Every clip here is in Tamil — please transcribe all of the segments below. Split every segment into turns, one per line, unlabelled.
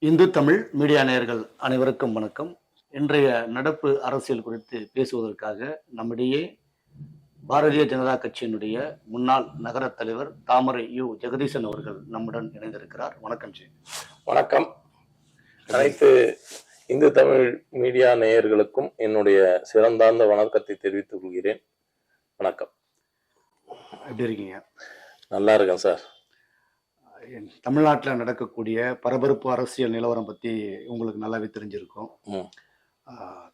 இந்து தமிழ் மீடியா நேயர்கள் அனைவருக்கும் வணக்கம். இன்றைய நடப்பு அரசியல் குறித்து பேசுவதற்காக நம்மிடையே பாரதிய ஜனதா கட்சியினுடைய முன்னாள் நகர தலைவர் தாமரை யு. ஜெகதீசன் அவர்கள் நம்முடன் இணைந்திருக்கிறார். வணக்கம் ஜி.
வணக்கம். அனைத்து இந்து தமிழ் மீடியா நேயர்களுக்கும் என்னுடைய சிறந்தார்ந்த வணக்கத்தை தெரிவித்துக் கொள்கிறேன். வணக்கம்.
எப்படி இருக்கீங்க?
நல்லா இருக்கேன் சார்.
தமிழ்நாட்டில் நடக்கக்கூடிய பரபரப்பு அரசியல் நிலவரம் பற்றி உங்களுக்கு நல்லாவே தெரிஞ்சிருக்கும்.
ம்.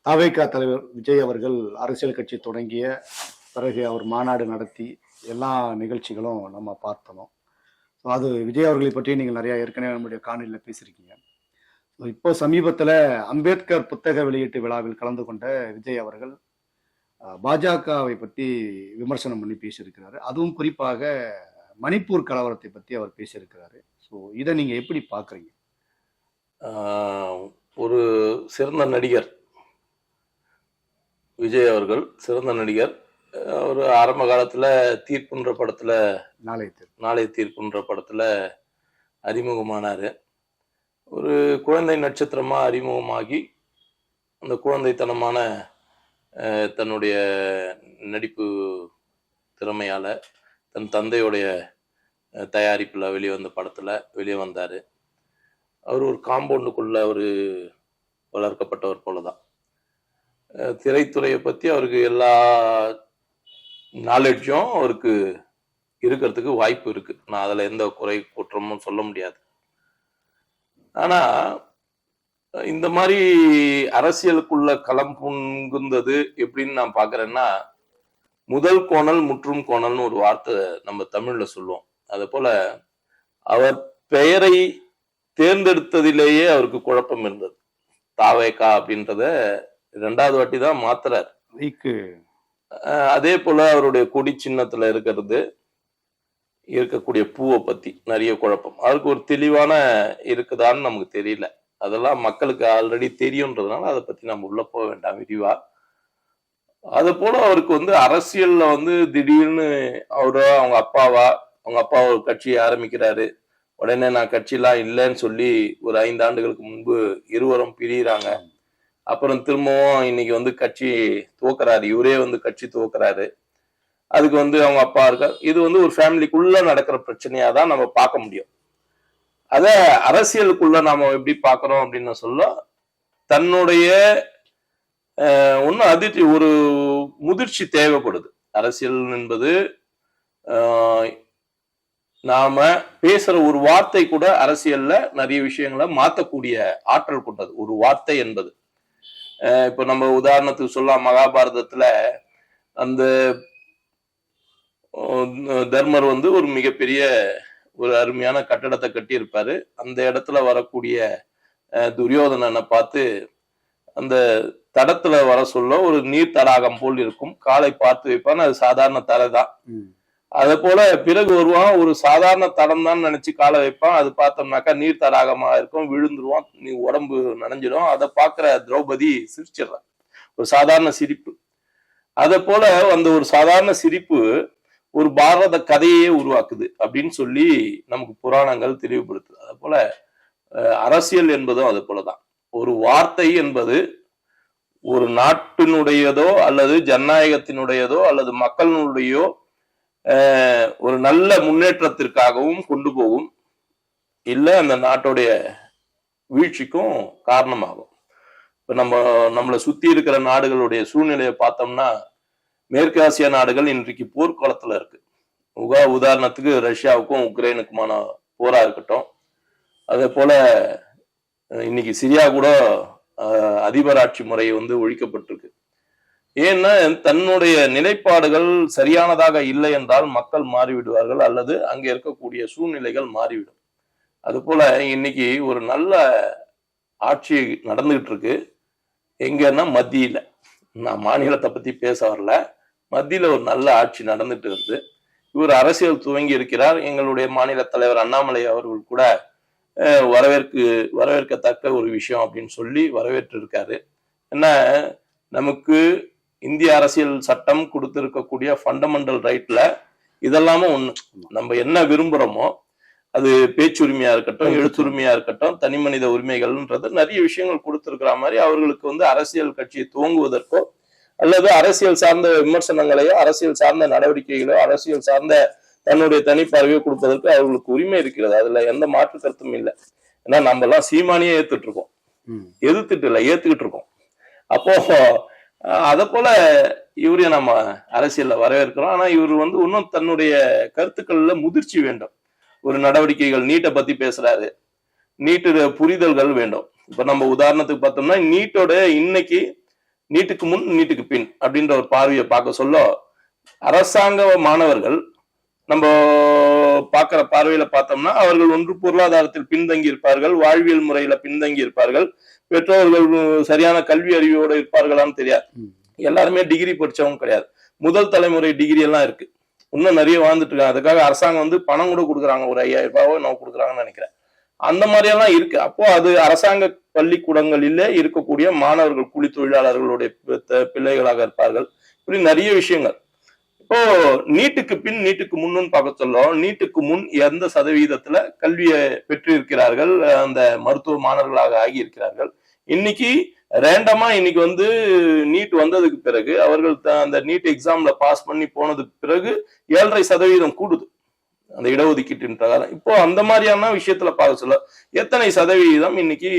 தாவேகா தலைவர் விஜய் அவர்கள் அரசியல் கட்சி தொடங்கிய பிறகு அவர் மாநாடு நடத்தி எல்லா நிகழ்ச்சிகளும் நம்ம பார்த்தோம். ஸோ அது விஜய் அவர்களை பற்றி நீங்கள் நிறையா ஏற்கனவே நம்முடைய காணொலியில் பேசியிருக்கீங்க. ஸோ இப்போ சமீபத்தில் அம்பேத்கர் புத்தக வெளியீட்டு விழாவில் கலந்து கொண்ட விஜய் அவர்கள் பாஜகவை பற்றி விமர்சனம் பண்ணி பேசியிருக்கிறாரு. அதுவும் குறிப்பாக மணிப்பூர் கலவரத்தை பற்றி அவர் பேசியிருக்கிறாரு. ஸோ இதை நீங்கள் எப்படி பார்க்குறீங்க?
ஒரு சிறந்த நடிகர் விஜய் அவர்கள் சிறந்த நடிகர் அஹ், ஒரு ஆரம்ப காலத்துல தீர்ப்புன்ற படத்துல
நாளைய தேர்வு
நாளை தீர்ப்புன்ற படத்துல அறிமுகமானாரு. ஒரு குழந்தை நட்சத்திரமா அறிமுகமாகி அந்த குழந்தைத்தனமான தன்னுடைய நடிப்பு திறமையால தன் தந்தையுடைய தயாரிப்பில் வெளிவந்த படத்தில் வெளியே வந்தார். அவர் ஒரு காம்பவுண்டுக்குள்ளே ஒரு வளர்க்கப்பட்டவர் போல தான் திரைத்துறையை பற்றி அவருக்கு எல்லா நாலேஜும் அவருக்கு இருக்கிறதுக்கு வாய்ப்பு இருக்குது நான் அதில் எந்த குறை குற்றமும் சொல்ல முடியாது. ஆனால் இந்த மாதிரி அரசியலுக்குள்ள களம் புங்குந்தது எப்படின்னு நான் பார்க்குறேன்னா முதல் கோணல் முற்றும் கோணல்னு ஒரு வார்த்தை நம்ம தமிழ்ல சொல்லுவோம். அது போல அவர் பெயரை தேர்ந்தெடுத்ததிலேயே அவருக்கு குழப்பம் இருந்தது. தாவேகா அப்படின்றத ரெண்டாவது வாட்டி தான் மாத்துறார். அதே போல அவருடைய கொடி சின்னத்துல இருக்கிறது இருக்கக்கூடிய பூவை பத்தி நிறைய குழப்பம். அதுக்கு ஒரு தெளிவான இருக்குதான்னு நமக்கு தெரியல. அதெல்லாம் மக்களுக்கு ஆல்ரெடி தெரியுன்றதுனால அதை பத்தி நம்ம உள்ள போக வேண்டாம். விரிவா அது போல அவருக்கு வந்து அரசியல்ல வந்து திடீர்னு அவரோ அவங்க அப்பாவா அவங்க அப்பா ஒரு கட்சியை ஆரம்பிக்கிறாரு. உடனே நான் கட்சியெல்லாம் இல்லைன்னு சொல்லி ஒரு ஐந்து ஆண்டுகளுக்கு முன்பு இருவரும் பிரியிறாங்க. அப்புறம் திரும்பவும் இன்னைக்கு வந்து கட்சி துவக்கிறாரு. இவரே வந்து கட்சி துவக்கிறாரு. அதுக்கு வந்து அவங்க அப்பா இருக்கார். இது வந்து ஒரு ஃபேமிலிக்குள்ள நடக்கிற பிரச்சனையா தான் நம்ம பார்க்க முடியும். அத அரசியலுக்குள்ள நாம எப்படி பாக்குறோம் அப்படின்னு சொல்ல தன்னுடைய ஒன்றும் அதிர்ச்சி ஒரு முதிர்ச்சி தேவைப்படுது. அரசியல் என்பது நாம பேசுற ஒரு வார்த்தை கூட அரசியல்ல நிறைய விஷயங்களை மாத்தக்கூடிய ஆற்றல் கொண்டது. ஒரு வார்த்தை என்பது. இப்ப நம்ம உதாரணத்துக்கு சொல்லலாம் மகாபாரதத்துல அந்த தர்மர் வந்து ஒரு மிகப்பெரிய ஒரு அருமையான கட்டடத்தை கட்டியிருப்பாரு. அந்த இடத்துல வரக்கூடிய துரியோதனனை பார்த்து அந்த தடத்துல வர சொல்ல ஒரு நீர் தடாகம் போல் இருக்கும். காலை பார்த்து வைப்பான் அது சாதாரண தரை தான். அதே போல பிறகு வருவான் ஒரு சாதாரண தடம் தான் நினைச்சு காலை வைப்பான். அது பார்த்தோம்னாக்கா நீர் தடாகமா இருக்கும். விழுந்துருவான். நீ உடம்பு நனைஞ்சிடும். அதை பார்க்கிற திரௌபதி சிரிச்சிடுறான். ஒரு சாதாரண சிரிப்பு. அதே போல அந்த ஒரு சாதாரண சிரிப்பு ஒரு பாரத கதையே உருவாக்குது அப்படின்னு சொல்லி நமக்கு புராணங்கள் தெளிவுபடுத்துது. அதே போல அரசியல் என்பதும் அது போலதான். ஒரு வார்த்தை என்பது ஒரு நாட்டினுடையதோ அல்லது ஜனநாயகத்தினுடையதோ அல்லது மக்களினுடையோ ஒரு நல்ல முன்னேற்றத்திற்காகவும் கொண்டு போகும். இல்லை அந்த நாட்டுடைய வீழ்ச்சிக்கும் காரணமாகும். இப்போ நம்ம நம்மளை சுற்றி இருக்கிற நாடுகளுடைய சூழ்நிலையை பார்த்தோம்னா மேற்கு ஆசிய நாடுகள் இன்றைக்கு போர்க்குளத்தில் இருக்கு. உகா உதாரணத்துக்கு ரஷ்யாவுக்கும் உக்ரைனுக்குமான போராக இருக்கட்டும். அதே போல இன்னைக்கு சிரியா கூட அதிபர் அதிபராட்சி முறை வந்து ஒழிக்கப்பட்டிருக்கு. ஏன்னா தன்னுடைய நிலைப்பாடுகள் சரியானதாக இல்லை என்றால் மக்கள் மாறிவிடுவார்கள் அல்லது அங்கே இருக்கக்கூடிய சூழ்நிலைகள் மாறிவிடும். அதுபோல இன்னைக்கு ஒரு நல்ல ஆட்சி நடந்துகிட்டு இருக்கு எங்கன்னா மத்தியில். நான் மாநிலத்தை பத்தி பேச வரல. மத்தியில் ஒரு நல்ல ஆட்சி நடந்துட்டு இருக்குது. இவர் அரசியல் துவங்கி இருக்கிறார். எங்களுடைய மாநில தலைவர் அண்ணாமலை அவர்கள் கூட வரவேற்கு வரவேற்கத்தக்க ஒரு விஷயம் அப்படின்னு சொல்லி வரவேற்று இருக்காரு என்ன நமக்கு இந்திய அரசியல் சட்டம் கொடுத்திருக்கக்கூடிய ஃபண்டமெண்டல் ரைட்ல இதெல்லாமும் ஒண்ணு. நம்ம என்ன விரும்புறோமோ அது பேச்சுரிமையா இருக்கட்டும் எழுத்துரிமையா இருக்கட்டும் தனி மனித உரிமைகள்ன்றது நிறைய விஷயங்கள் கொடுத்திருக்கிற மாதிரி அவர்களுக்கு வந்து அரசியல் கட்சியை துவங்குவதற்கோ அல்லது அரசியல் சார்ந்த விமர்சனங்களையோ அரசியல் சார்ந்த நடவடிக்கைகளோ அரசியல் சார்ந்த தன்னுடைய தனிப்பார்வையோ கொடுப்பதற்கு அவர்களுக்கு உரிமை இருக்கிறது. அதுல எந்த மாற்று கருத்தும் இல்லை. ஏன்னா நம்ம எல்லாம் சீமானியே ஏத்துட்டு இருக்கோம். எதிர்த்துட்டு இல்லை ஏத்துக்கிட்டு இருக்கோம் அப்போ அத போல இவரையும் நம்ம அரசியல்ல வரவேற்கிறோம். ஆனா இவர் வந்து இன்னும் தன்னுடைய கருத்துக்கள்ல முதிர்ச்சி வேண்டும். ஒரு நடவடிக்கைகள் நீட்டை பத்தி பேசுறாரு. நீட்டு புரிதல்கள் வேண்டும். இப்ப நம்ம உதாரணத்துக்கு பார்த்தோம்னா நீட்டோட இன்னைக்கு நீட்டுக்கு முன் நீட்டுக்கு பின் அப்படின்ற ஒரு பார்வையை பார்க்க சொல்ல அரசாங்க மாணவர்கள் நம்ம பார்க்கிற பார்வையில பார்த்தோம்னா அவர்கள் ஒன்று பொருளாதாரத்தில் பின்தங்கி இருப்பார்கள் வாழ்வியல் முறையில பின்தங்கி இருப்பார்கள் பெற்றோர்கள் சரியான கல்வி அறிவோடு இருப்பார்களான்னு தெரியாது. எல்லாருமே டிகிரி படிச்சவங்க கிடையாது. முதல் தலைமுறை டிகிரி எல்லாம் இருக்கு. இன்னும் நிறைய வாழ்ந்துட்டு இருக்காங்க. அதுக்காக அரசாங்கம் வந்து பணம் கூட கொடுக்குறாங்க. ஒரு ஐயாயிரம் ரூபாவோ நான் கொடுக்குறாங்கன்னு நினைக்கிறேன். அந்த மாதிரி எல்லாம் இருக்கு. அப்போ அது அரசாங்க பள்ளிக்கூடங்களிலே இருக்கக்கூடிய மாணவர்கள் கூலி தொழிலாளர்களுடைய பிள்ளைகளாக இருப்பார்கள். இப்படி நிறைய விஷயங்கள். இப்போ நீட்டுக்கு பின் நீட்டுக்கு முன்னு பார்க்க சொல்றோம். நீட்டுக்கு முன் எந்த சதவீதத்துல கல்வியை பெற்றிருக்கிறார்கள்? அந்த மருத்துவ மாணவர்களாக ஆகி இருக்கிறார்கள் இன்னைக்கு ரேண்டமா இன்னைக்கு வந்து நீட் வந்ததுக்கு பிறகு அவர்கள் த- அந்த நீட் எக்ஸாம்ல பாஸ் பண்ணி போனதுக்கு பிறகு ஏழரை சதவீதம் கூடுது. அந்த இடஒதுக்கீட்டின் பிரகாரம். இப்போ அந்த மாதிரியான விஷயத்துல பார்க்க சொல்ல எத்தனை சதவீதம் இன்னைக்கு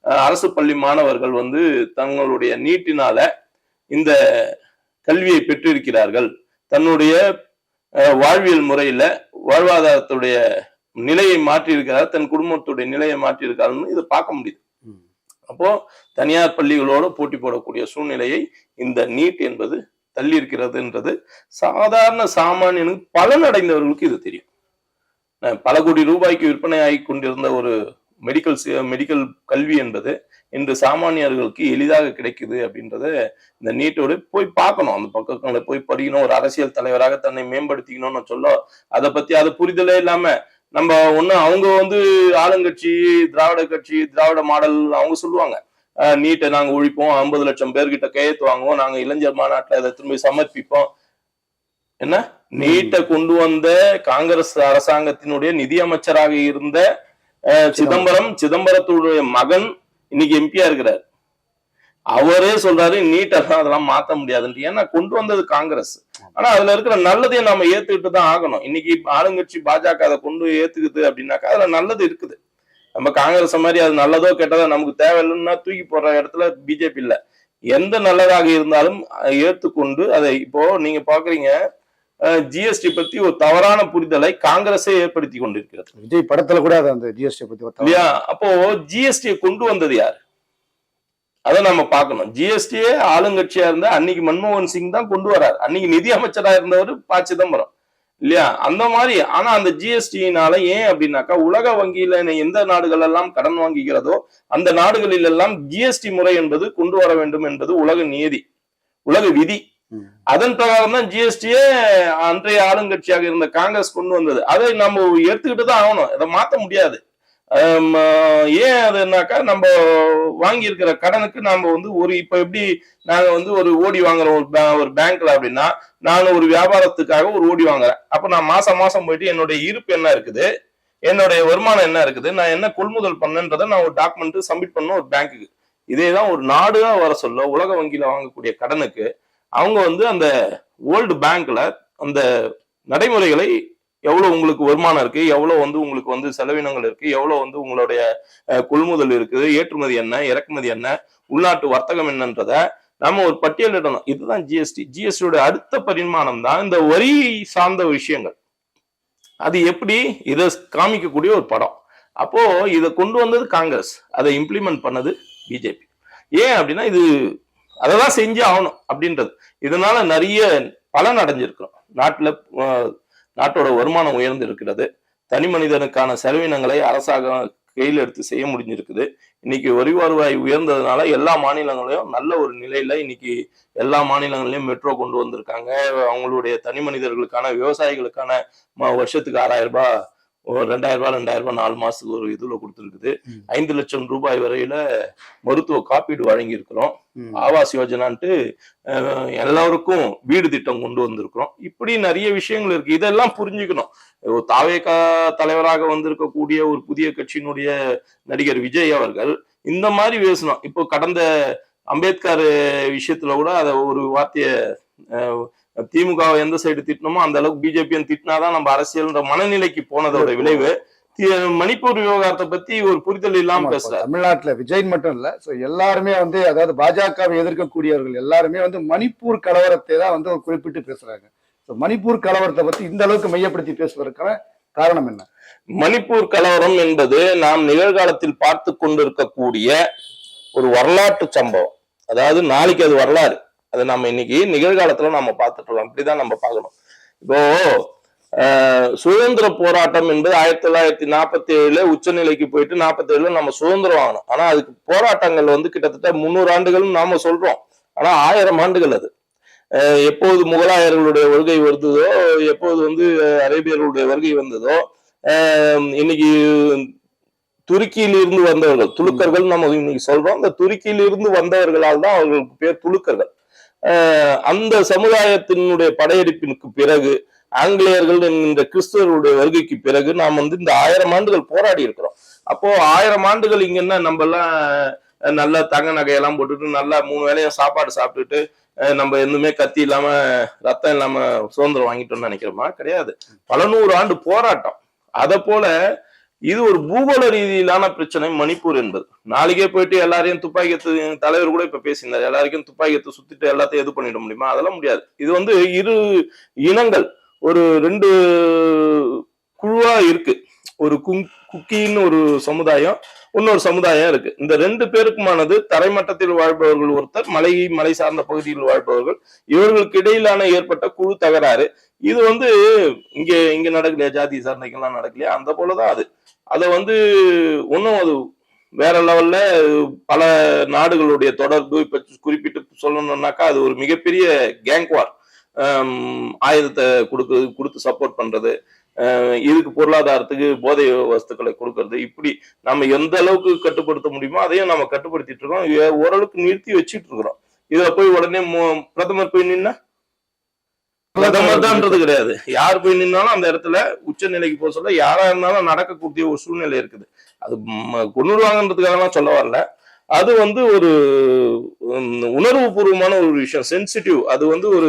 அரசு பள்ளி மாணவர்கள் வந்து தங்களுடைய நீட்டினால இந்த கல்வியை பெற்றிருக்கிறார்கள்? தன்னுடைய வாழ்வியல் முறையில வாழ்வாதாரத்துடைய நிலையை மாற்றி இருக்கிறார் தன் குடும்பத்துடைய நிலையை மாற்றி இருக்காருன்னு இதை பார்க்க முடியுது. அப்போ தனியார் பள்ளிகளோட போட்டி போடக்கூடிய சூழ்நிலையை இந்த நீட் என்பது தள்ளி இருக்கிறதுன்றது சாதாரண சாமானியனுக்கு பலனடைந்தவர்களுக்கு இது தெரியும். பல கோடி ரூபாய்க்கு விற்பனை ஆகி கொண்டிருந்த ஒரு மெடிக்கல் மெடிக்கல் கல்வி என்பது இன்று சாமானியர்களுக்கு எளிதாக கிடைக்குது அப்படின்றத இந்த நீட்டோட போய் பார்க்கணும். அந்த பக்கங்களை போய் படிக்கணும் ஒரு அரசியல் தலைவராக தன்னை மேம்படுத்திக்கணும்னு சொல்ல அதை பத்தி அது புரிதலே இல்லாம நம்ம ஒண்ணு அவங்க வந்து ஆளுங்கட்சி திராவிட கட்சி திராவிட மாடல் அவங்க சொல்லுவாங்க. நீட்டை நாங்க ஒழிப்போம் ஐம்பது லட்சம் பேர்கிட்ட கையெழுத்து வாங்குவோம் நாங்க இளைஞர் மாநாட்டுல அதை திரும்பி சமர்ப்பிப்போம். என்ன? நீட்டை கொண்டு வந்த காங்கிரஸ் அரசாங்கத்தினுடைய நிதியமைச்சராக இருந்த சிதம்பரம் சிதம்பரத்துடைய மகன் இன்னைக்கு எம்பியா இருக்கிறார். அவரே சொல்றாரு நீட்டெல்லாம் அதெல்லாம் மாத்த முடியாதுன்ட்டு. ஏன்னா கொண்டு வந்தது காங்கிரஸ். ஆனா அதுல இருக்கிற நல்லதையும் நம்ம ஏத்துக்கிட்டு தான் ஆகணும். இன்னைக்கு ஆளுங்கட்சி பாஜக அதை கொண்டு ஏத்துக்குது அப்படின்னாக்கா அதுல நல்லது இருக்குது. நம்ம காங்கிரஸ் மாதிரி அது நல்லதோ கெட்டதோ நமக்கு தேவையில்லைன்னா தூக்கி போடுற இடத்துல பிஜேபி இல்ல. எந்த நல்லதாக இருந்தாலும் ஏத்துக்கொண்டு அதை இப்போ நீங்க பாக்குறீங்க ஜிஎஸ்டி பத்தி ஒரு தவறான புரிதலை காங்கிரஸே ஏற்படுத்தி கொண்டிருக்கிறது.
விஜய் படத்துல கூட அந்த ஜிஎஸ்டி பத்தி.
இல்லையா? அப்போ ஜிஎஸ்டியை கொண்டு வந்தது யார்? அதை நம்ம பார்க்கணும். ஜிஎஸ்டியே ஆளுங்கட்சியா இருந்த அன்னைக்கு மன்மோகன் சிங் தான் கொண்டு வரார். அன்னைக்கு நிதி அமைச்சரா இருந்தவர் ப சிதம்பரம் இல்லையா? அந்த மாதிரி. ஆனா அந்த ஜிஎஸ்டியினால ஏன் அப்படின்னாக்கா உலக வங்கியில எந்த நாடுகள் எல்லாம் கடன் வாங்குகிறதோ அந்த நாடுகளில் எல்லாம் ஜிஎஸ்டி முறை என்பது கொண்டு வர வேண்டும் என்பது உலக நியதி உலக விதி. அதன் பிரகாரம் தான் ஜிஎஸ்டியே அன்றைய ஆளுங்கட்சியாக இருந்த காங்கிரஸ் கொண்டு வந்தது. அதை நம்ம எடுத்துக்கிட்டு தான் ஆகணும். இதை மாத்த முடியாது. ஏன் அதுனாக்கா நம்ம வாங்கி இருக்கிற கடனுக்கு நாம வந்து ஒரு இப்ப எப்படி நாங்க வந்து ஒரு ஓடி வாங்குறோம் ஒரு ஒரு பேங்க்ல அப்படின்னா நான் ஒரு வியாபாரத்துக்காக ஒரு ஓடி வாங்குறேன். அப்ப நான் மாசம் மாசம் போயிட்டு என்னுடைய இருப்பு என்ன இருக்குது? என்னுடைய வருமானம் என்ன இருக்குது? நான் என்ன கொள்முதல் பண்ணன்றதை நான் ஒரு டாக்குமெண்ட் சப்மிட் பண்ணணும் ஒரு பேங்க்குக்கு. இதே தான் ஒரு நாடுதான் வர சொல்ல உலக வங்கியில வாங்கக்கூடிய கடனுக்கு அவங்க வந்து அந்த ஓல்டு பேங்க்ல அந்த நடைமுறைகளை எவ்வளவு உங்களுக்கு வருமானம் இருக்கு எவ்வளவு வந்து உங்களுக்கு வந்து செலவினங்கள் இருக்கு எவ்வளவு வந்து உங்களுடைய கொள்முதல் இருக்குது ஏற்றுமதி என்ன இறக்குமதி என்ன உள்நாட்டு வர்த்தகம் என்னன்றத நம்ம ஒரு பட்டியலிடணும் இதுதான் ஜிஎஸ்டி ஜிஎஸ்டியோட அடுத்த பரிமாணம் தான் இந்த வரி சார்ந்த விஷயங்கள். அது எப்படி? இதை காமிக்கக்கூடிய ஒரு படம். அப்போ இதை கொண்டு வந்தது காங்கிரஸ். அதை இம்ப்ளிமெண்ட் பண்ணது பிஜேபி ஏன் அப்படின்னா இது அதை தான் செஞ்சு ஆகணும் அப்படின்றது. இதனால நிறைய பலன் அடைஞ்சிருக்கிறோம். நாட்டில் நாட்டோட வருமானம் உயர்ந்து இருக்கிறது தனி மனிதனுக்கான செலவினங்களை அரசாங்கம் கையில் எடுத்து செய்ய முடிஞ்சிருக்குது. இன்னைக்கு வரி வருவாய் உயர்ந்ததுனால எல்லா மாநிலங்களையும் நல்ல ஒரு நிலையில இன்னைக்கு எல்லா மாநிலங்களையும் மெட்ரோ கொண்டு வந்திருக்காங்க. அவங்களுடைய தனி மனிதர்களுக்கான விவசாயிகளுக்கான வருஷத்துக்கு ஆறாயிரம் ரூபாய் ஒரு ரெண்டாயிரம் ரூபாய் ரெண்டாயிரம் ரூபாய் நாலு மாசத்துக்கு ஒரு இதுல கொடுத்துருக்குது. ஐந்து லட்சம் ரூபாய் வரையில மருத்துவ காப்பீடு வழங்கி இருக்கிறோம். ஆவாஸ் யோஜனான்ட்டு எல்லாருக்கும் வீடு திட்டம் கொண்டு வந்திருக்கிறோம். இப்படி நிறைய விஷயங்கள் இருக்கு. இதெல்லாம் புரிஞ்சுக்கணும். ஒரு தாவேகா தலைவராக வந்திருக்கக்கூடிய ஒரு புதிய கட்சியினுடைய நடிகர் விஜய் அவர்கள் இந்த மாதிரி பேசணும். இப்போ கடந்த அம்பேத்கர் விஷயத்துல கூட அதை ஒரு வார்த்தைய திமுகவை எந்த சைடு திட்டினோமோ அந்த அளவுக்கு பிஜேபியும் திட்டினாதான் நம்ம அரசியல்ன்ற மனநிலைக்கு போனதோட விளைவு. மணிப்பூர் விவகாரத்தை பத்தி ஒரு புரிதல் இல்லாம பேசுறாரு
தமிழ்நாட்டுல விஜய் மட்டும் இல்ல சோ எல்லாருமே வந்து அதாவது பாஜகவை எதிர்க்கக்கூடியவர்கள் எல்லாருமே வந்து மணிப்பூர் கலவரத்தை தான் வந்து குறிப்பிட்டு பேசுறாங்க. மணிப்பூர் கலவரத்தை பத்தி இந்த அளவுக்கு மையப்படுத்தி பேசுவதற்கான காரணம் என்ன?
மணிப்பூர் கலவரம் என்பது நாம் நிகழ்காலத்தில் பார்த்து கொண்டிருக்கக்கூடிய ஒரு வரலாற்று சம்பவம். அதாவது நாளைக்கு அது வரலாறு. அதை நம்ம இன்னைக்கு நிகழ்காலத்துல நம்ம பார்த்துட்டு இருக்கோம். அப்படிதான் நம்ம பார்க்கணும். இப்போ சுதந்திர போராட்டம் என்பது ஆயிரத்தி தொள்ளாயிரத்தி நாற்பத்தி ஏழுல உச்சநிலைக்கு போயிட்டு நாற்பத்தி ஏழுல நம்ம சுதந்திரம் வாங்கணும் ஆனா அதுக்கு போராட்டங்கள் வந்து கிட்டத்தட்ட முன்னூறு ஆண்டுகள்னு நாம சொல்றோம். ஆனா ஆயிரம் ஆண்டுகள் அது. ஆஹ், எப்போது முகலாயர்களுடைய வருகை வருததோ எப்போது வந்து அரேபியர்களுடைய வருகை வந்ததோ ஆஹ், இன்னைக்கு துருக்கியிலிருந்து வந்தவர்கள் துலுக்கர்கள் நம்ம இன்னைக்கு சொல்றோம். அந்த துருக்கியிலிருந்து வந்தவர்களால் தான் அவர்களுக்கு பேர் துலுக்கர்கள். அந்த சமுதாயத்தினுடைய படையெடுப்பினுக்கு பிறகு ஆங்கிலேயர்கள் என்கின்ற கிறிஸ்தவர்களுடைய வருகைக்கு பிறகு நாம் வந்து இந்த ஆயிரம் ஆண்டுகள் போராடி இருக்கிறோம். அப்போ ஆயிரம் ஆண்டுகள் இங்க என்ன நம்ம எல்லாம் நல்ல தங்க நகையெல்லாம் போட்டுட்டு நல்லா மூணு வேளையும் சாப்பாடு சாப்பிட்டுட்டு நம்ம எதுவுமே கத்தி இல்லாம ரத்தம் இல்லாம சுதந்திரம் வாங்கிட்டோம்னு நினைக்கிறோமா? கிடையாது. பல நூறு ஆண்டு போராட்டம். அத போல இது ஒரு பூகோள ரீதியிலான பிரச்சனை மணிப்பூர் என்பது. நாளைக்கே போயிட்டு எல்லாரையும் துப்பாக்கி எடுத்து தலைவர் கூட இப்ப பேசியிருந்தார். எல்லாருக்கும் துப்பாக்கி எடுத்து சுத்திட்டு எல்லாத்தையும் எது பண்ணிட முடியுமா? அதெல்லாம் முடியாது. இது வந்து இரு இனங்கள். ஒரு ரெண்டு குழுவா இருக்கு. ஒரு குங் குக்கின்னு ஒரு சமுதாயம் இன்னொரு சமுதாயம் இருக்கு. இந்த ரெண்டு பேருக்குமானது தரைமட்டத்தில் வாழ்பவர்கள் ஒருத்தர் மலை மலை சார்ந்த பகுதியில் வாழ்பவர்கள். இவர்களுக்கு இடையிலான ஏற்பட்ட குழு தகராறு. இது வந்து இங்க இங்க நடக்கலையா? ஜாதி சார்ந்தெல்லாம் நடக்கலையா? அந்த போலதான் அது. அதை வந்து ஒன்றும் அது வேற லெவல்ல பல நாடுகளுடைய தொடர்பு இப்ப குறிப்பிட்டு சொல்லணும்னாக்கா அது ஒரு மிகப்பெரிய கேங்குவார் ஆயுதத்தை கொடுக்குறது கொடுத்து சப்போர்ட் பண்றது. இதுக்கு பொருளாதாரத்துக்கு போதை வஸ்துக்களை கொடுக்கறது. இப்படி நம்ம எந்த அளவுக்கு கட்டுப்படுத்த முடியுமோ அதையும் நம்ம கட்டுப்படுத்திட்டு இருக்கோம். ஓரளவுக்கு நிறுத்தி வச்சிட்டு இருக்கிறோம். இதுல போய் உடனே பிரதமர் போய் நின்னா பிரதமர் தான்ன்றது கிடையாது. யார் போய் நின்னாலும் அந்த இடத்துல உச்ச நிலைக்கு போக சொல்ல யாரா இருந்தாலும் நடக்கக்கூடிய ஒரு சூழ்நிலை இருக்குது. அது கொண்டுருவாங்கன்றதுக்காகலாம் சொல்ல வரல. அது வந்து ஒரு உணர்வு பூர்வமான ஒரு விஷயம். சென்சிட்டிவ் அது வந்து ஒரு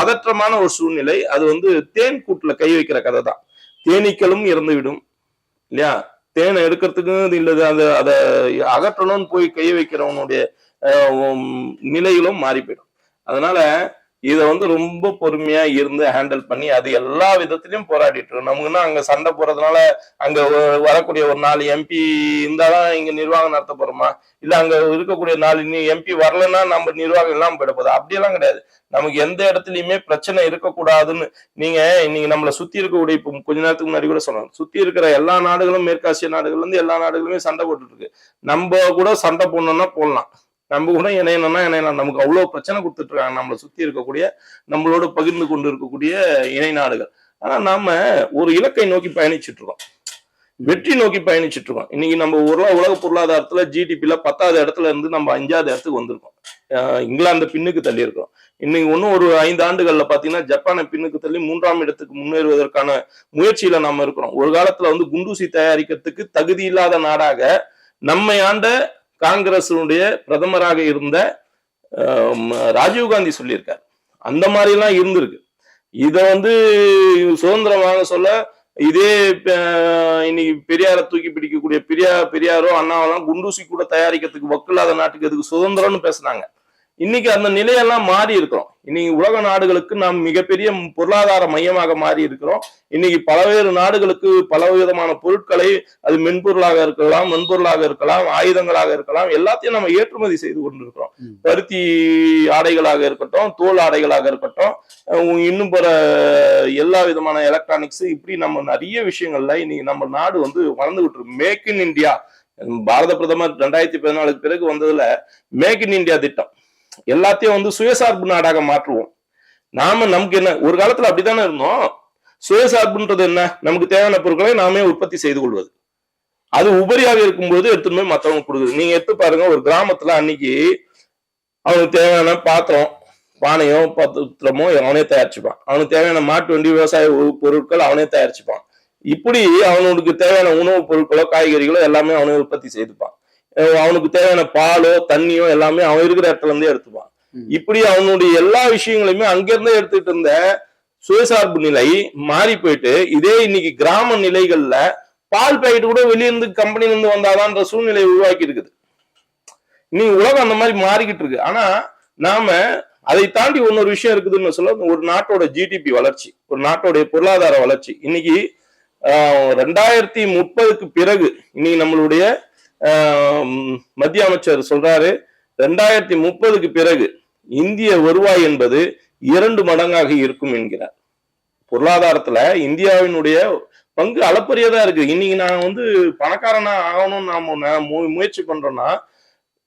பதற்றமான
ஒரு சூழ்நிலை. அது வந்து தேன் கூட்டுல கை வைக்கிற கதை தான். தேனீக்களும் இறந்து விடும் இல்லையா? தேனை எடுக்கிறதுக்கும் இது இல்லது. அந்த அதை அகற்றணும்னு போய் கை வைக்கிறவனுடைய நிலைகளும் மாறி போயிடும். அதனால இதை வந்து ரொம்ப பொறுமையா இருந்து ஹேண்டில் பண்ணி அது எல்லா விதத்திலையும் போராடிட்டு இருக்கோம். நமக்குன்னா அங்க சண்டை போறதுனால அங்க வரக்கூடிய ஒரு நாலு எம்பி இருந்தாதான் இங்க நிர்வாகம் நடத்த போறோமா? இல்ல அங்க இருக்கக்கூடிய நாலு எம்பி வரலன்னா நம்ம நிர்வாகம் இல்லாம போயிட போகுது. அப்படியெல்லாம் கிடையாது. நமக்கு எந்த இடத்துலயுமே பிரச்சனை இருக்கக்கூடாதுன்னு நீங்க இன்னைக்கு நம்மள சுத்தி இருக்கக்கூடிய இப்போ கொஞ்ச நேரத்துக்கு முன்னாடி கூட சொன்னோம் சுத்தி இருக்கிற எல்லா நாடுகளும் மேற்காசிய நாடுகள்ல இருந்து எல்லா நாடுகளுமே சண்டை போட்டுட்டு இருக்கு. நம்ம கூட சண்டை போடணும்னா போடலாம். நம்ம கூட இணையணும்னா இணையலாம் நமக்கு அவ்வளவு பிரச்சனை கொடுத்துட்டு இருக்காங்க நம்மளை சுத்தி இருக்கக்கூடிய நம்மளோட பகிர்ந்து கொண்டு இருக்கக்கூடிய இணை நாடுகள். ஆனா நாம ஒரு இலக்கை நோக்கி பயணிச்சுட்டு இருக்கோம் வெற்றி நோக்கி பயணிச்சுட்டு இருக்கோம் இன்னைக்கு நம்ம ஒரு உலக பொருளாதாரத்துல ஜிடிபியில பத்தாவது இடத்துல இருந்து நம்ம அஞ்சாவது இடத்துக்கு வந்திருக்கோம். இங்கிலாந்து பின்னுக்கு தள்ளி இருக்கிறோம். இன்னைக்கு இன்னும் ஒரு ஐந்து ஆண்டுகள்ல பாத்தீங்கன்னா ஜப்பானை பின்னுக்கு தள்ளி மூன்றாம் இடத்துக்கு முன்னேறுவதற்கான முயற்சியில நம்ம இருக்கிறோம். ஒரு காலத்துல வந்து குண்டூசி தயாரிக்கிறதுக்கு தகுதி இல்லாத நாடாக நம்மை ஆண்ட காங்கிரஸுடைய பிரதமராக இருந்த ராஜீவ்காந்தி சொல்லியிருக்காரு. அந்த மாதிரி எல்லாம் இருந்திருக்கு. இதை வந்து சுதந்திரமாக சொல்ல இதே இன்னைக்கு பெரியாரை தூக்கி பிடிக்கக்கூடிய பெரியா பெரியாரோ அண்ணாவெல்லாம் குண்டூசி கூட தயாரிக்கிறதுக்கு வக்கில்லாத நாட்டுக்கு எதுக்கு சுதந்திரம்னு பேசுனாங்க. இன்னைக்கு அந்த நிலையெல்லாம் மாறி இருக்கிறோம். இன்னைக்கு உலக நாடுகளுக்கு நாம் மிகப்பெரிய பொருளாதார மையமாக மாறி இருக்கிறோம். இன்னைக்கு பல்வேறு நாடுகளுக்கு பல விதமான பொருட்களை அது மென்பொருளாக இருக்கலாம் மென்பொருளாக இருக்கலாம் ஆயுதங்களாக இருக்கலாம் எல்லாத்தையும் நம்ம ஏற்றுமதி செய்து கொண்டிருக்கிறோம். பருத்தி ஆடைகளாக இருக்கட்டும் தோல் ஆடைகளாக இருக்கட்டும் இன்னும் பிற எல்லா விதமான எலக்ட்ரானிக்ஸ் இப்படி நம்ம நிறைய விஷயங்கள்ல இன்னைக்கு நம்ம நாடு வந்து வளர்ந்துகிட்டு இருக்கு. மேக் இன் இந்தியா பாரத பிரதமர் ரெண்டாயிரத்தி பதினாலுக்கு பிறகு வந்ததுல மேக் இன் இந்தியா திட்டம். எல்லாத்தையும் வந்து சுயசார்பு நாடாக மாற்றுவோம். நாம நமக்கு என்ன ஒரு காலத்துல அப்படித்தானே இருந்தோம்? சுயசார்புன்றது என்ன? நமக்கு தேவையான பொருட்களை நாமே உற்பத்தி செய்து கொள்வது. அது உபரியாக இருக்கும்போது எடுத்துன்னு போய் மற்றவங்க கொடுக்குது. நீங்க எடுத்து பாருங்க ஒரு கிராமத்துல அன்னைக்கு அவனுக்கு தேவையான பாத்திரம் பானையோ பாத்திரமோ அவனே தயாரிச்சுப்பான். அவனுக்கு தேவையான மாட்டு வண்டி விவசாய பொருட்கள் அவனே தயாரிச்சுப்பான். இப்படி அவனுக்கு தேவையான உணவுப் பொருட்களோ காய்கறிகளோ எல்லாமே அவனே உற்பத்தி செய்துப்பான். அவனுக்கு தேவையான பாலோ தண்ணியோ எல்லாமே அவன் இருக்கிற இடத்துல இருந்தே எடுத்துப்பான். இப்படி அவனுடைய எல்லா விஷயங்களையுமே அங்கிருந்தே எடுத்துட்டு இருந்த சுயசார்பு நிலை மாறி போயிட்டு இதே இன்னைக்கு கிராம நிலைகள்ல பால் பாக்கெட் கூட வெளியிருந்து கம்பெனில இருந்து வந்தாதான்ற சூழ்நிலை உருவாக்கி இருக்குது இன்னைக்கு உலகம் அந்த மாதிரி மாறிக்கிட்டு இருக்கு. ஆனா நாம அதை தாண்டி இன்னொரு விஷயம் இருக்குதுன்னு சொல்ல ஒரு நாட்டோட ஜிடிபி வளர்ச்சி ஒரு நாட்டோடைய பொருளாதார வளர்ச்சி. இன்னைக்கு ஆஹ், ரெண்டாயிரத்தி முப்பதுக்கு பிறகு இன்னைக்கு நம்மளுடைய மத்திய அமைச்சர் சொல்றாரு ரெண்டாயிரத்தி முப்பதுக்கு பிறகு இந்திய வருவாய் என்பது இரண்டு மடங்காக இருக்கும் என்கிறார். பொருளாதாரத்துல இந்தியாவினுடைய பங்கு அளப்பரியதா இருக்கு. இன்னைக்கு நான் வந்து பணக்காரனா ஆகணும்னு நாம மு- முயற்சி பண்றோம்னா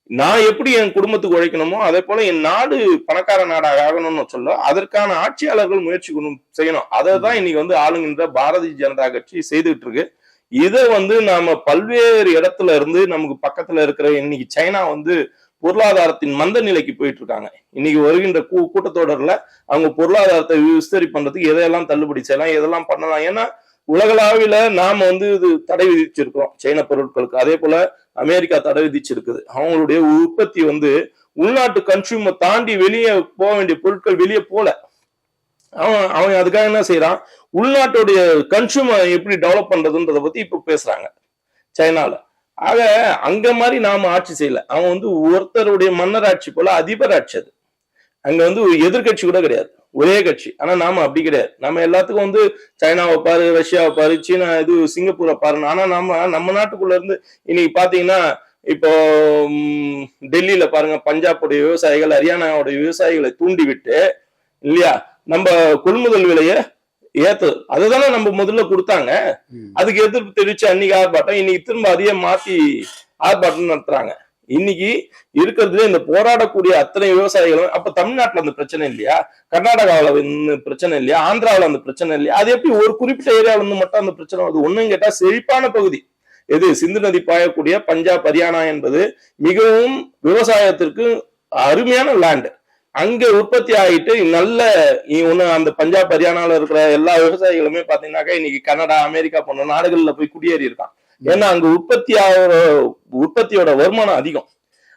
நான் எப்படி என் குடும்பத்துக்கு உழைக்கணுமோ அதே போல என் நாடு பணக்கார நாடாக ஆகணும்னு சொல்ல அதற்கான ஆட்சியாளர்கள் முயற்சி செய்யணும். அதை தான் இன்னைக்கு வந்து ஆளுங்கின்ற பாரதிய ஜனதா கட்சி செய்துகிட்டு இருக்கு. இதை வந்து நாம பல்வேறு இடத்துல இருந்து நமக்கு பக்கத்துல இருக்கிற இன்னைக்கு சைனா வந்து பொருளாதாரத்தின் மந்த நிலைக்கு போயிட்டு இருக்காங்க இன்னைக்கு வருகின்ற கூ கூட்டத்தொடர்ல அவங்க பொருளாதாரத்தை விஸ்தரி பண்றதுக்கு எதையெல்லாம் தள்ளுபடி செய்யலாம் எதெல்லாம் பண்ணலாம்? ஏன்னா உலகளாவில நாம வந்து இது தடை விதிச்சிருக்கிறோம். சைன பொருட்களுக்கு. அதே போல அமெரிக்கா தடை விதிச்சிருக்குது. அவங்களுடைய உற்பத்தி வந்து உள்நாட்டு கன்சியூமர் தாண்டி வெளியே போக வேண்டிய பொருட்கள் வெளியே போல. அவன் அவன் அதுக்காக என்ன செய்யறான் உள்நாட்டுடைய கன்சியூமர் எப்படி டெவலப் பண்றதுன்றத பத்தி இப்ப பேசுறாங்க. சைனால. ஆக அங்க மாதிரி நாம ஆட்சி செய்யல. அவன் வந்து ஒருத்தருடைய மன்னர் ஆட்சி போல அதிபர் ஆட்சி அது. அங்க வந்து எதிர்கட்சி எதிர்க்கட்சி கூட கிடையாது. ஒரே கட்சி. ஆனா நாம அப்படி கிடையாது. நம்ம எல்லாத்துக்கும் வந்து சைனாவை பாரு ரஷ்யாவை பாரு சீனா இது சிங்கப்பூரை பாரு ஆனா நாம நம்ம நாட்டுக்குள்ள இருந்து இன்னைக்கு பாத்தீங்கன்னா இப்போ டெல்லியில பாருங்க பஞ்சாபுடைய விவசாயிகள் ஹரியானாவுடைய விவசாயிகளை தூண்டி விட்டு இல்லையா? நம்ம கொள்முதல் விலைய ஏத்து அதுதானே நம்ம முதல்ல கொடுத்தாங்க. அதுக்கு எதிர்ப்பு தெரிவிச்சு அன்னைக்கு ஆர்ப்பாட்டம் இன்னைக்கு திரும்ப அதையே மாத்தி ஆர்ப்பாட்டம் நடத்துறாங்க. இன்னைக்கு இருக்கிறதுல இந்த போராடக்கூடிய அத்தனை விவசாயிகளும் அப்ப தமிழ்நாட்டுல அந்த பிரச்சனை இல்லையா? கர்நாடகாவில இந்த பிரச்சனை இல்லையா? ஆந்திராவுல அந்த பிரச்சனை இல்லையா? அது எப்படி ஒரு குறிப்பிட்ட ஏரியாவில இருந்து மட்டும் அந்த பிரச்சனை வருது? ஒண்ணும் கேட்டா செழிப்பான பகுதி. எது? சிந்து நதி பாயக்கூடிய பஞ்சாப் ஹரியானா என்பது மிகவும் விவசாயத்திற்கு அருமையான லேண்ட் அங்க உற்பத்தி ஆகிட்டு நல்ல இ- ஒண்ணு அந்த பஞ்சாப் ஹரியானால இருக்கிற எல்லா விவசாயிகளுமே பாத்தீங்கன்னாக்கா இன்னைக்கு கனடா அமெரிக்கா போன்ற நாடுகள்ல போய் குடியேறி இருக்கான். ஏன்னா அங்க உற்பத்தி ஆகிற உற்பத்தியோட வருமானம் அதிகம்.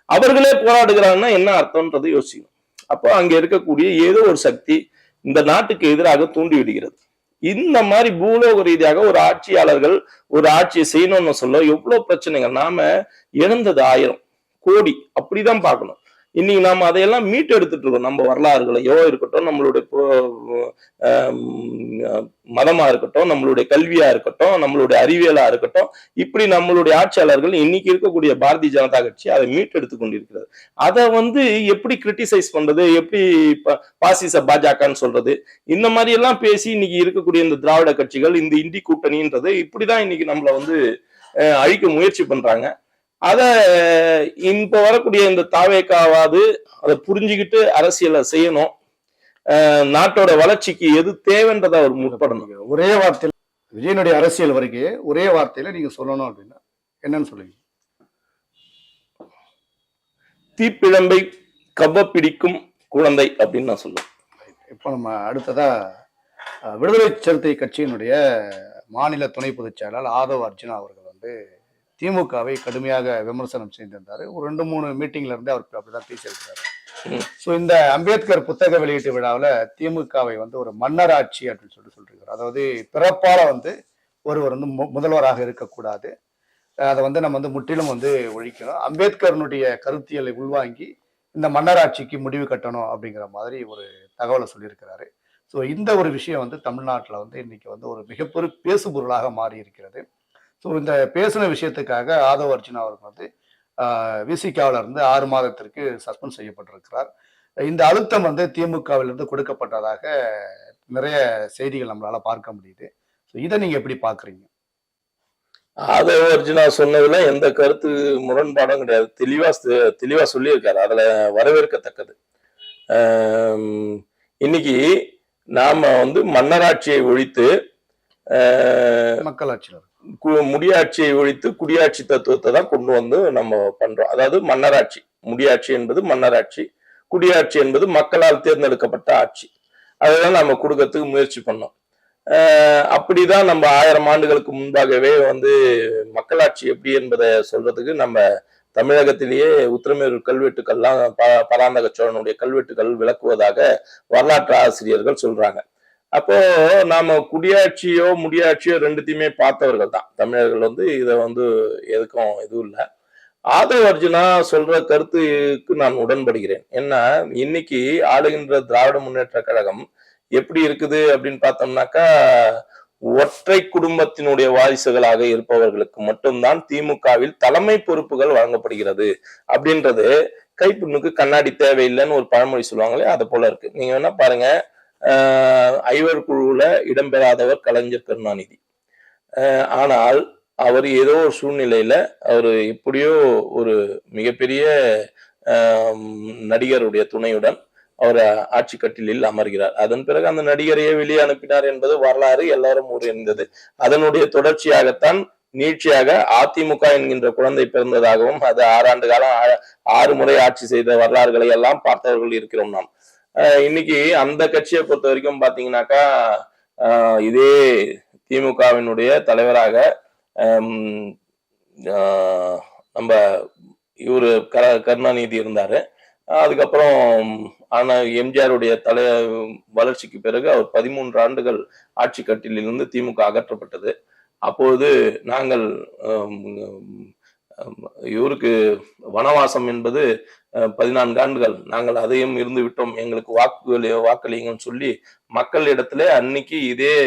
அவர்களே போராடுகிறாங்கன்னா என்ன அர்த்தம்ன்றது யோசிக்கணும். அப்போ அங்க இருக்கக்கூடிய ஏதோ ஒரு சக்தி இந்த நாட்டுக்கு எதிராக தூண்டி விடுகிறது. இந்த மாதிரி பூலோக ரீதியாக ஒரு ஆட்சியாளர்கள் ஒரு ஆட்சியை செய்யணும்னு சொல்ல எவ்வளவு பிரச்சனைகள்? நாம இழந்தது ஆயிரம். கோடி. அப்படிதான் பார்க்கணும். இன்னைக்கு நாம் அதையெல்லாம் மீட்டெடுத்துட்டு இருக்கோம். நம்ம வரலாறுகளையோ இருக்கட்டும் நம்மளுடைய மதமா இருக்கட்டும் நம்மளுடைய கல்வியா இருக்கட்டும் நம்மளுடைய அறிவியலா இருக்கட்டும் இப்படி நம்மளுடைய ஆட்சியாளர்கள் இன்னைக்கு இருக்கக்கூடிய பாரதிய ஜனதா கட்சி அதை மீட்டெடுத்து கொண்டிருக்கிறது. அதை வந்து எப்படி கிரிட்டிசைஸ் பண்றது? எப்படி பாசிச பாஜகன்னு சொல்றது? இந்த மாதிரி எல்லாம் பேசி இன்னைக்கு இருக்கக்கூடிய இந்த திராவிட கட்சிகள் இந்த இந்தி கூட்டணின்றது இப்படிதான் இன்னைக்கு நம்மளை வந்து அழிக்க முயற்சி பண்றாங்க. அத இப்ப வரக்கூடிய இந்த தாவேக்காவாது அதை புரிஞ்சுக்கிட்டு அரசியலை செய்யணும். நாட்டோட வளர்ச்சிக்கு எது தேவைன்றதை அவர் முற்படணும்.
ஒரே வார்த்தையில் விஜயனுடைய அரசியல் வருகை ஒரே வார்த்தையில நீங்க சொல்லணும் அப்படின்னா என்னன்னு சொல்லுவீங்க?
தீப்பிழம்பை கவ்வ பிடிக்கும் குழந்தை அப்படின்னு நான் சொல்லுவேன்.
இப்போ நம்ம அடுத்ததா விடுதலை சிறுத்தை கட்சியினுடைய மாநில துணை பொதுச் செயலாளர் ஆதவ் அர்ஜுனா அவர்கள் வந்து திமுகவை கடுமையாக விமர்சனம் செய்திருந்தார். ஒரு ரெண்டு மூணு மீட்டிங்ல இருந்து அவர் அப்படிதான் பேசியிருக்கிறாரு. ஸோ இந்த அம்பேத்கர் புத்தக வெளியீட்டு விழாவில் திமுகவை வந்து ஒரு மன்னராட்சி அப்படின்னு சொல்லிட்டு சொல்லியிருக்காரு அதாவது பிறப்பால வந்து ஒருவர் வந்து மு- முதல்வராக இருக்கக்கூடாது. அதை வந்து நம்ம வந்து முற்றிலும் வந்து ஒழிக்கணும். அம்பேத்கரனுடைய கருத்தியலை உள்வாங்கி இந்த மன்னராட்சிக்கு முடிவு கட்டணும் அப்படிங்கிற மாதிரி ஒரு தகவலை சொல்லியிருக்கிறாரு. ஸோ இந்த ஒரு விஷயம் வந்து தமிழ்நாட்டில் வந்து இன்னைக்கு வந்து ஒரு மிகப்பெரிய பேசுபொருளாக மாறி இருக்கிறது ஸோ இந்த பேசின விஷயத்துக்காக ஆதவ அர்ஜுனா அவர்கள் வந்து விசிகாவில் இருந்து ஆறு மாதத்திற்கு சஸ்பெண்ட் செய்யப்பட்டிருக்கிறார். இந்த அழுத்தம் வந்து திமுகவிலிருந்து கொடுக்கப்பட்டதாக நிறைய செய்திகள் நம்மளால பார்க்க முடியுது. ஸோ இதை நீங்க எப்படி பாக்குறீங்க
ஆதவ அர்ஜுனா சொன்னதுல எந்த கருத்து முரண்பாடும் கிடையாது. தெளிவா தெளிவா சொல்லியிருக்காரு. அதுல வரவேற்கத்தக்கது. இன்னைக்கு நாம வந்து மன்னராட்சியை ஒழித்து
மக்களாட்சியில்
முடியாட்சியை ஒழித்து குடியாட்சி தத்துவத்தை தான் கொண்டு வந்து நம்ம பண்றோம். அதாவது மன்னராட்சி. முடியாட்சி என்பது மன்னராட்சி குடியாட்சி என்பது மக்களால் தேர்ந்தெடுக்கப்பட்ட ஆட்சி. அதெல்லாம் நம்ம கொடுக்கறதுக்கு முயற்சி பண்ணோம். அப்படிதான் நம்ம ஆயிரம் ஆண்டுகளுக்கு முன்பாகவே வந்து மக்களாட்சி எப்படி என்பதை சொல்றதுக்கு நம்ம தமிழகத்திலேயே உத்திரமேரூர் கல்வெட்டுக்கள்லாம் ப பராந்தக சோழனுடைய கல்வெட்டுகள் விளக்குவதாக வரலாற்று ஆசிரியர்கள் சொல்றாங்க. அப்போ நாம குடியாட்சியோ முடியாட்சியோ ரெண்டுத்தையுமே பார்த்தவர்கள் தான். தமிழர்கள் வந்து இதை வந்து எதுக்கும் இதுவும் இல்லை. ஆதவ அர்ஜுனா சொல்ற கருத்துக்கு நான் உடன்படுகிறேன். ஏன்னா இன்னைக்கு ஆளுகின்ற திராவிட முன்னேற்ற கழகம் எப்படி இருக்குது அப்படின்னு பார்த்தோம்னாக்கா ஒற்றை குடும்பத்தினுடைய வாரிசுகளாக இருப்பவர்களுக்கு மட்டும்தான் திமுகவில் தலைமை பொறுப்புகள் வழங்கப்படுகிறது அப்படின்றது கைப்புண்ணுக்கு கண்ணாடி தேவையில்லைன்னு ஒரு பழமொழி சொல்லுவாங்களே அது போல இருக்கு. நீங்க வேணா பாருங்க ஐவர் குழுவில் இடம்பெறாதவர் கலைஞர் கருணாநிதி. ஆஹ் ஆனால் அவர் ஏதோ ஒரு சூழ்நிலையில அவர் எப்படியோ ஒரு மிகப்பெரிய ஆஹ் நடிகருடைய துணையுடன் அவர் ஆட்சி கட்டிலில் அமர்கிறார். அதன் பிறகு அந்த நடிகரையே வெளியே அனுப்பினார் என்பது வரலாறு எல்லாரும் இருந்தது அதனுடைய தொடர்ச்சியாகத்தான் நீட்சியாக அதிமுக என்கின்ற குழந்தை பிறந்ததாகவும் அது ஆறாண்டு காலம் ஆ- ஆறு முறை ஆட்சி செய்த வரலாறுகளை எல்லாம் பார்த்தவர்கள் இருக்கிறோம் நாம். இன்னைக்கு அந்த கட்சியை பொறுத்த வரைக்கும் பாத்தீங்கன்னாக்கா இதே திமுகவினுடைய தலைவராக நம்ம இவரு கர கருணாநிதி இருந்தாரு. அதுக்கப்புறம் ஆனா எம்ஜிஆருடைய தலை வளர்ச்சிக்கு பிறகு அவர் பதிமூன்று ஆண்டுகள் ஆட்சி கட்டிலிருந்து திமுக அகற்றப்பட்டது. அப்போது நாங்கள் இவருக்கு வனவாசம் என்பது பதினான்கு ஆண்டுகள். நாங்கள் அதையும் இருந்து விட்டோம். எங்களுக்கு வாக்குகள் வாக்களிங்கன்னு சொல்லி மக்கள் இடத்துல அன்னைக்கு இதே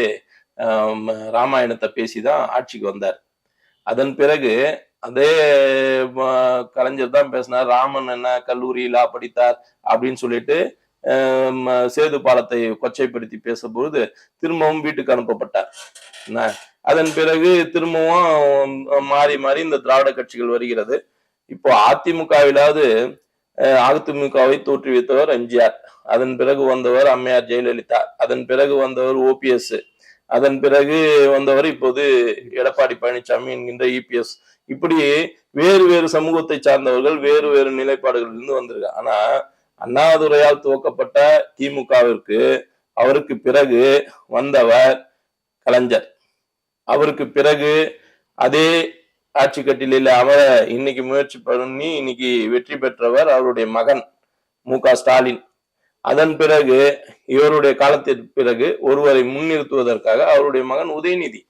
ஆம், ராமாயணத்தை பேசிதான் ஆட்சிக்கு வந்தார். அதன் பிறகு அதே கலைஞர் தான் பேசினார் ராமன் என்ன கல்லூரியிலா படித்தார் அப்படின்னு சொல்லிட்டு சேது பாலத்தை கொச்சைப்படுத்தி பேசும்பொழுது திரும்பவும் வீட்டுக்கு அனுப்பப்பட்டார். என்ன? அதன் பிறகு திரும்பவும் மாறி மாறி இந்த திராவிட கட்சிகள் வருகிறது. இப்போ அதிமுகவிலாவது அதிமுகவை தோற்றுவித்தவர் எம்ஜிஆர். அதன் பிறகு வந்தவர் அம்மையார் ஜெயலலிதா. அதன் பிறகு வந்தவர் ஓபிஎஸ் அதன் பிறகு வந்தவர் இப்போது எடப்பாடி பழனிசாமி என்கின்ற இபிஎஸ் இப்படி வேறு வேறு சமூகத்தை சார்ந்தவர்கள் வேறு வேறு நிலைப்பாடுகளிலிருந்து வந்திருக்காங்க ஆனா அண்ணாதுரையால் துவக்கப்பட்ட திமுகவிற்கு அவருக்கு பிறகு வந்தவர் கலைஞர். அவருக்கு பிறகு அதே ஆட்சி கட்டிலில் அமர இன்னைக்கு முயற்சி பண்ணி இன்னைக்கு வெற்றி பெற்றவர் அவருடைய மகன் மு க ஸ்டாலின். அதன் பிறகு இவருடைய காலத்திற்கு பிறகு ஒருவரை முன்னிறுத்துவதற்காக அவருடைய மகன் உதயநிதி.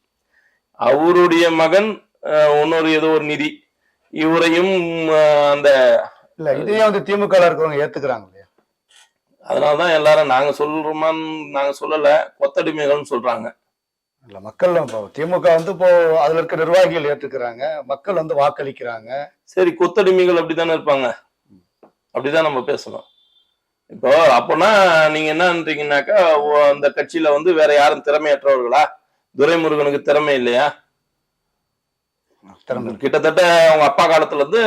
அவருடைய மகன் இன்னொரு ஏதோ ஒரு நிதி. இவரையும் அந்த
இல்ல இதையே வந்து திமுக இருக்கிறவங்க ஏத்துக்கிறாங்க இல்லையா?
அதனாலதான் எல்லாரும் நாங்க சொல்றோமான்னு நாங்க சொல்லல கொத்தடிமைகள்னு சொல்றாங்க.
இல்ல மக்கள் இப்போ திமுக வந்து இப்போ அதுல இருக்க நிர்வாகிகள் ஏத்துக்கிறாங்க மக்கள் வந்து வாக்களிக்கிறாங்க.
சரி கொத்தடிமைகள் அப்படித்தானே இருப்பாங்க? அப்படிதான் நம்ம பேசணும். இப்போ அப்போனா நீங்க என்னன்றீங்கன்னாக்கா அந்த கட்சியில வந்து வேற யாரும் திறமையற்றவர்களா? துரைமுருகனுக்கு திறமை இல்லையா. கிட்டத்தட்ட அவங்க அப்பா காலத்துல இருந்து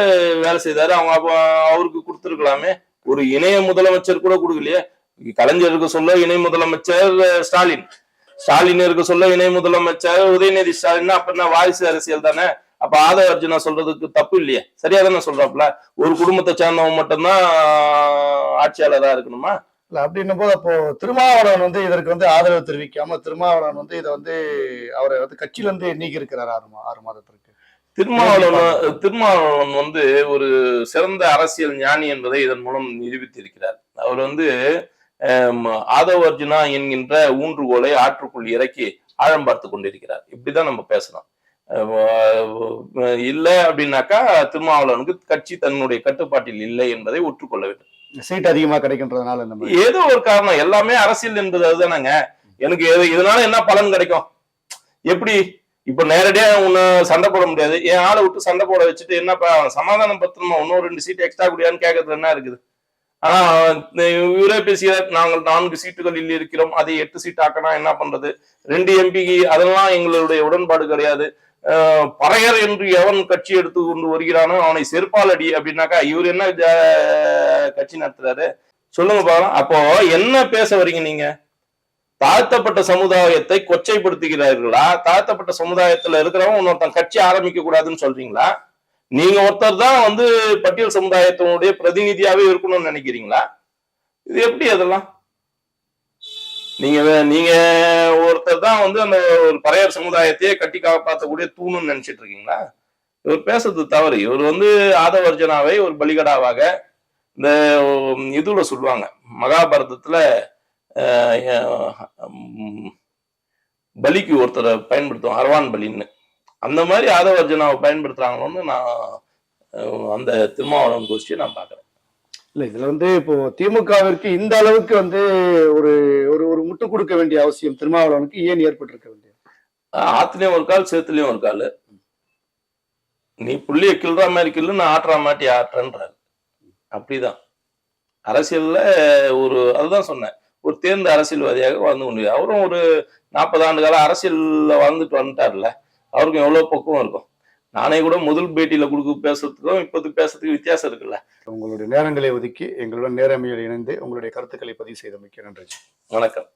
வேலை செய்தாரு அவங்க அப்பா அவருக்கு கொடுத்துருக்கலாமே. ஒரு இணைய முதலமைச்சர் கூட கொடுக்கலையே. கலைஞருக்கு சொல்ல இணை முதலமைச்சர் ஸ்டாலின். ஸ்டாலின் இருக்க சொல்ல இணை முதலமைச்சர் உதயநிதி ஸ்டாலின் அப்ப என்ன வாரிசு அரசியல் தானே? அப்ப ஆதவ அர்ஜுனா சொல்றதுக்கு தப்பு இல்லையே? சரியா தானே சொல்றாப்ல ஒரு குடும்பத்தை சேர்ந்தவங்க மட்டும்தான் ஆட்சியாளரா இருக்கணுமா?
இல்ல அப்படின்னும் போது அப்போ திருமாவளவன் வந்து இதற்கு வந்து ஆதரவு தெரிவிக்காம திருமாவளவன் வந்து இதை வந்து அவரை வந்து கட்சியில இருந்து நீக்கி இருக்கிறார் ஆறு ஆறு மாதத்திற்கு.
திருமாவளவன் திருமாவளவன் வந்து ஒரு சிறந்த அரசியல் ஞானி என்பதை இதன் மூலம் நிரூபித்திருக்கிறார். அவர் வந்து ஆதவ அர்ஜுனா என்கின்ற ஊன்றுகோலை ஆற்றுக்குள் இறக்கி ஆழம் பார்த்து கொண்டிருக்கிறார். இப்படிதான் நம்ம பேசணும் அஹ் இல்ல அப்படின்னாக்கா திருமாவளவனுக்கு கட்சி தன்னுடைய கட்டுப்பாட்டில் இல்லை என்பதை ஒற்றுக்கொள்ள வேண்டும்.
சீட் அதிகமா கிடைக்கின்றதுனால மாதிரி.
ஏதோ ஒரு காரணம். எல்லாமே அரசியல் என்பது அதுதானங்க. எனக்கு இதனால என்ன பலன் கிடைக்கும்? எப்படி? இப்ப நேரடியா உன்னை சண்டை போட முடியாது. என் ஆளை விட்டு சண்டை போட வச்சுட்டு என்னப்பா சமாதானம் பத்திரமா இன்னும் ரெண்டு சீட் எக்ஸ்ட்ரா குடியான்னு கேட்கறது என்ன இருக்குது? ஆனா இவரே பேசுகிறார் நாங்கள் நான்கு சீட்டுகளில் இருக்கிறோம். அதை எட்டு சீட் ஆக்கினா என்ன பண்றது? ரெண்டு எம்பிக்கு அதெல்லாம் எங்களுடைய உடன்பாடு கிடையாது. பறையர் என்று எவன் கட்சி எடுத்து கொண்டு வருகிறானோ அவனை செருப்பால் அடி அப்படின்னாக்கா இவர் என்ன ஜ- கட்சி நடத்துறாரு? சொல்லுங்க பாக்கலாம் அப்போ என்ன பேச வரீங்க நீங்க? தாழ்த்தப்பட்ட சமுதாயத்தை கொச்சைப்படுத்துகிறார்களா? தாழ்த்தப்பட்ட சமுதாயத்துல இருக்கிறவங்க இன்னொருத்தன் கட்சி ஆரம்பிக்க கூடாதுன்னு சொல்றீங்களா? நீங்க ஒருத்தர் தான் வந்து பட்டியல் சமுதாயத்தினுடைய பிரதிநிதியாவே இருக்கணும்னு நினைக்கிறீங்களா? இது எப்படி அதெல்லாம்? நீங்க வே- நீங்க ஒருத்தர் தான் வந்து அந்த ஒரு பறையர் சமுதாயத்தையே கட்டி காப்பாற்றக்கூடிய தூணுன்னு நினைச்சிட்டு இருக்கீங்களா? இவர் பேசுறது தவறு. இவர் வந்து ஆதவர்ஜனாவை ஒரு பலிகடாவாக இந்த இதுல சொல்லுவாங்க. மகாபாரதத்துல பலிக்கு ஒருத்தரை பயன்படுத்துவோம் அரவான் பலின்னு. அந்த மாதிரி ஆதவர்ஜனாவை பயன்படுத்துறாங்களோன்னு நான் அந்த திருமாவளவன் கோஷ்டியை நான் பார்க்கறேன்.
இல்ல இதுல வந்து இப்போ திமுகவிற்கு இந்த அளவுக்கு வந்து ஒரு ஒரு ஒரு முட்டு கொடுக்க வேண்டிய அவசியம் திருமாவளவனுக்கு ஏன் ஏற்பட்டிருக்க வேண்டியது?
அஹ், ஆத்துலயும் ஒரு கால் சேத்துலயும் ஒரு கால். நீ புள்ளிய கிள்ற மாதிரி கிள்ளு நான் ஆட்டுற மாட்டி ஆட்டுறேன்றாரு அப்படிதான். அரசியல்ல ஒரு அதுதான் சொன்னேன். ஒரு தேர்ந்த அரசியல்வாதியாக வாழ்ந்து கொண்டு அவரும் ஒரு நாற்பது ஆண்டு காலம் அரசியல்ல வாழ்ந்துட்டு வந்துட்டார்ல. அவருக்கும் எவ்வளவு பக்குவம் இருக்கும்? நானே கூட முதல் பேட்டியில கொடுக்க பேசுறதுக்கும் இப்போது பேசுறதுக்கு வித்தியாசம் இருக்குல்ல.
உங்களுடைய நேரங்களை ஒதுக்கி எங்களுடன் நேரமையில் இணைந்து உங்களுடைய கருத்துக்களை பதிவு செய்தமைக்கு நன்றி.
வணக்கம்.